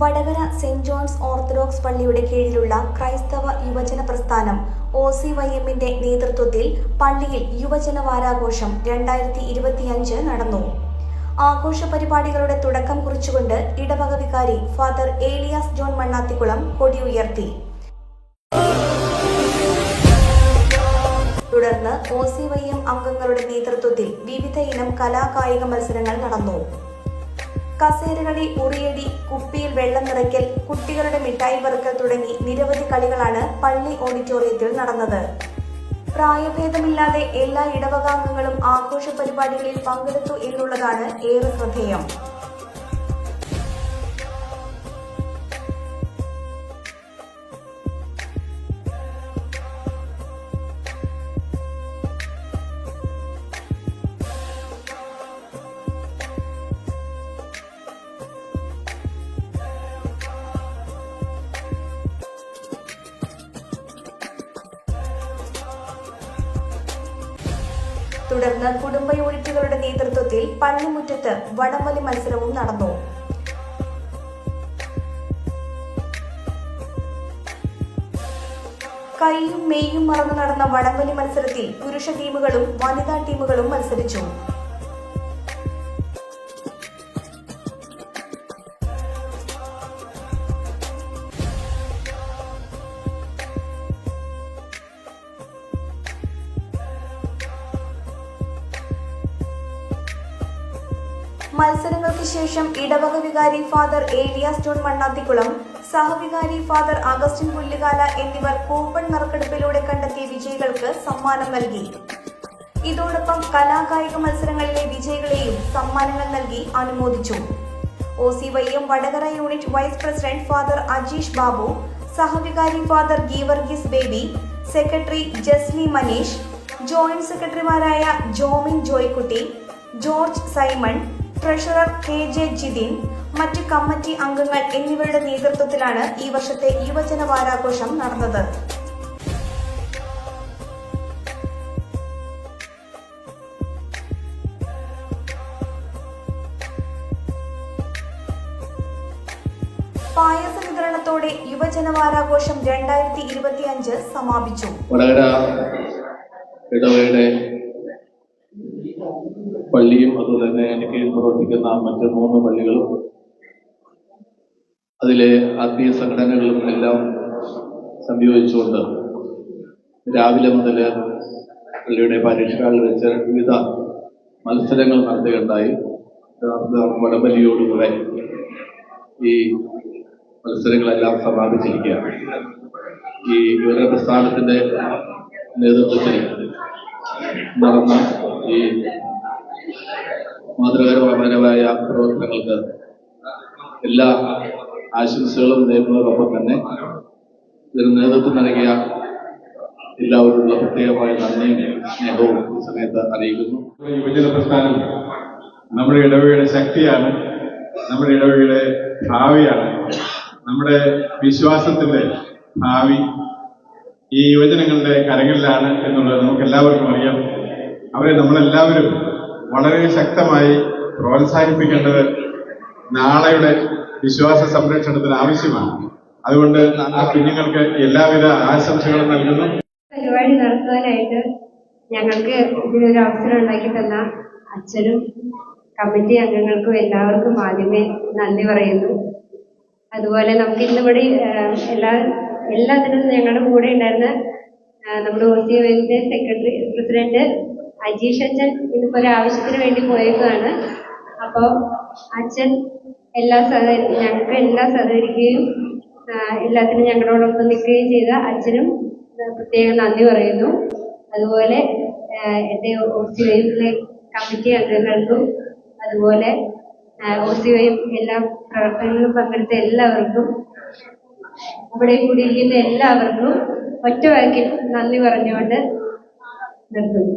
Vadakara saint John's orthodox പള്ളിയുടെ കീഴിലുള്ള ക്രൈസ്തവ യുവജന പ്രസ്ഥാനം ഒ സി വൈ എമ്മിന്റെ നേതൃത്വത്തിൽ പള്ളിയിൽ യുവജന വാരാഘോഷം രണ്ടായിരത്തി ഇരുപത്തിയഞ്ച് നടന്നു. ആഘോഷ പരിപാടികളുടെ തുടക്കം കുറിച്ചുകൊണ്ട് ഇടവക വികാരി ഫാദർ ഏലിയാസ് ജോൺ മണ്ണാത്തിക്കുളം കൊടി ഉയർത്തി. തുടർന്ന് ഒ സി വൈ എം അംഗങ്ങളുടെ നേതൃത്വത്തിൽ വിവിധ ഇനം കലാകായിക മത്സരങ്ങൾ നടന്നു. കസേരകളി ഉറിയടി കുപ്പിയിൽ വെള്ളം നിറയ്ക്കൽ കുട്ടികളുടെ മിഠായി പെറുക്കൽ തുടങ്ങി നിരവധി കളികളാണ് പള്ളി ഓഡിറ്റോറിയത്തിൽ നടന്നത്. പ്രായഭേദമില്ലാതെ എല്ലാ ഇടവകാംഗങ്ങളും ആഘോഷ പരിപാടികളിൽ പങ്കെടുത്തു എന്നുള്ളതാണ് ഏറെ ശ്രദ്ധേയം. തുടർന്ന് കുടുംബ യൂണിറ്റുകളുടെ നേതൃത്വത്തിൽ പള്ളിമുറ്റത്ത് വടംവലി മത്സരവും നടന്നു. കൈയും മെയ്യും മറന്നു നടന്ന വടംവലി മത്സരത്തിൽ പുരുഷ ടീമുകളും വനിതാ ടീമുകളും മത്സരിച്ചു. മത്സരങ്ങൾക്ക് ശേഷം ഇടവക വികാരി ഫാദർ ഏലിയാസ് ജോൺ മണ്ണാത്തിക്കുളം സഹവികാരി ഫാദർ അഗസ്റ്റിൻ പുല്ലുകാല എന്നിവർ കൂപ്പൺ നറുക്കെടുപ്പിലൂടെ കണ്ടെത്തിയ വിജയികൾക്ക് സമ്മാനം നൽകി. ഇതോടൊപ്പം കലാകായിക മത്സരങ്ങളിലെ വിജയികളെയും സമ്മാനങ്ങൾ നൽകി അനുമോദിച്ചു. O C Y M Vadakara unit vice president father Ajeesh Babu സഹവികാരി father Geevarghese Baby secretary Jasly Maneesh joint സെക്രട്ടറിമാരായ Jomin Joykutty George Simon treasurer K J Jithin മറ്റ് കമ്മിറ്റി അംഗങ്ങൾ എന്നിവരുടെ നേതൃത്വത്തിലാണ് ഈ വർഷത്തെ യുവജന വാരാഘോഷം നടന്നത്. പായസ വിതരണത്തോടെ യുവജന വാരാഘോഷം രണ്ടായിരത്തി ഇരുപത്തിയഞ്ച് സമാപിച്ചു. വടകര ഇടവയുടെ പള്ളിയും അതുപോലെ തന്നെ എനിക്ക് കീഴിൽ പ്രവർത്തിക്കുന്ന മറ്റ് മൂന്ന് പള്ളികളും അതിലെ ആത്മീയ സംഘടനകളും എല്ലാം സംയോജിച്ചുകൊണ്ട് രാവിലെ മുതൽ പള്ളിയുടെ പരീക്ഷകളിൽ വെച്ച് വിവിധ മത്സരങ്ങൾ നടത്തുകയുണ്ടായി. വടംവലിയോടുകൂടെ ഈ മത്സരങ്ങളെല്ലാം സമാപിച്ചിരിക്കുകയാണ്. ഈ വിവര പ്രസ്ഥാനത്തിന്റെ നേതൃത്വത്തിൽ നടന്ന ഈ മാതൃകാപരമായ പ്രവർത്തനങ്ങൾക്ക് എല്ലാ ആശംസകളും നേരുന്നതോടൊപ്പം തന്നെ ഇതിന് നേതൃത്വം നൽകിയ എല്ലാവരോടുള്ള പ്രത്യേകമായ നന്ദിയും സ്നേഹവും ഈ സമയത്ത് അറിയിക്കുന്നു. യുവജന പ്രസ്ഥാനം നമ്മുടെ ഇടവകയുടെ ശക്തിയാണ് നമ്മുടെ ഇടവകയുടെ ഭാവിയാണ് നമ്മുടെ വിശ്വാസത്തിന്റെ ഭാവി ഈ യുവജനങ്ങളുടെ കരങ്ങളിലാണ് എന്നുള്ളത് നമുക്ക് എല്ലാവർക്കും അറിയാം. അവരെ നമ്മളെല്ലാവരും വളരെ ശക്തമായി പ്രോത്സാഹിപ്പിക്കേണ്ടത് നാളെയുടെ വിശ്വാസ സംരക്ഷണത്തിന് ആവശ്യമാണ്. അതുകൊണ്ട് ആ കുഞ്ഞുങ്ങൾക്ക് എല്ലാവിധ ആശംസകളും നൽകുന്നു. പരിപാടി നടത്താനായിട്ട് ഞങ്ങൾക്ക് ഇതിനൊരു അവസരം ഉണ്ടാക്കി തന്ന അച്ഛനും കമ്മിറ്റി അംഗങ്ങൾക്കും എല്ലാവർക്കും ആദ്യമേ നന്ദി പറയുന്നു. അതുപോലെ നമുക്ക് ഇന്നിവിടെ എല്ലാ എല്ലാത്തിനും ഞങ്ങളുടെ കൂടെ ഉണ്ടായിരുന്ന നമ്മുടെ O C secretary president Ajeesh അച്ഛൻ ഇതിപ്പോ ഒരു ആവശ്യത്തിന് വേണ്ടി പോയേക്കാണ് അപ്പോൾ അച്ഛൻ എല്ലാ സഹകരി ഞങ്ങൾക്ക് എല്ലാ സഹകരിക്കുകയും എല്ലാത്തിനും ഞങ്ങളോടൊപ്പം നിൽക്കുകയും ചെയ്ത അച്ഛനും പ്രത്യേകം നന്ദി പറയുന്നു. അതുപോലെ എന്റെ ഒ സി വൈഫിലെ കമ്മിറ്റി അംഗങ്ങൾക്കും അതുപോലെ ഒ സി വൈ എല്ലാ പ്രവർത്തനങ്ങളിലും പങ്കെടുത്ത എല്ലാവർക്കും ഇവിടെ കൂടിയിരിക്കുന്ന എല്ലാവർക്കും ഒറ്റ വാക്കിൽ നന്ദി പറഞ്ഞുകൊണ്ട് നിർത്തുന്നു.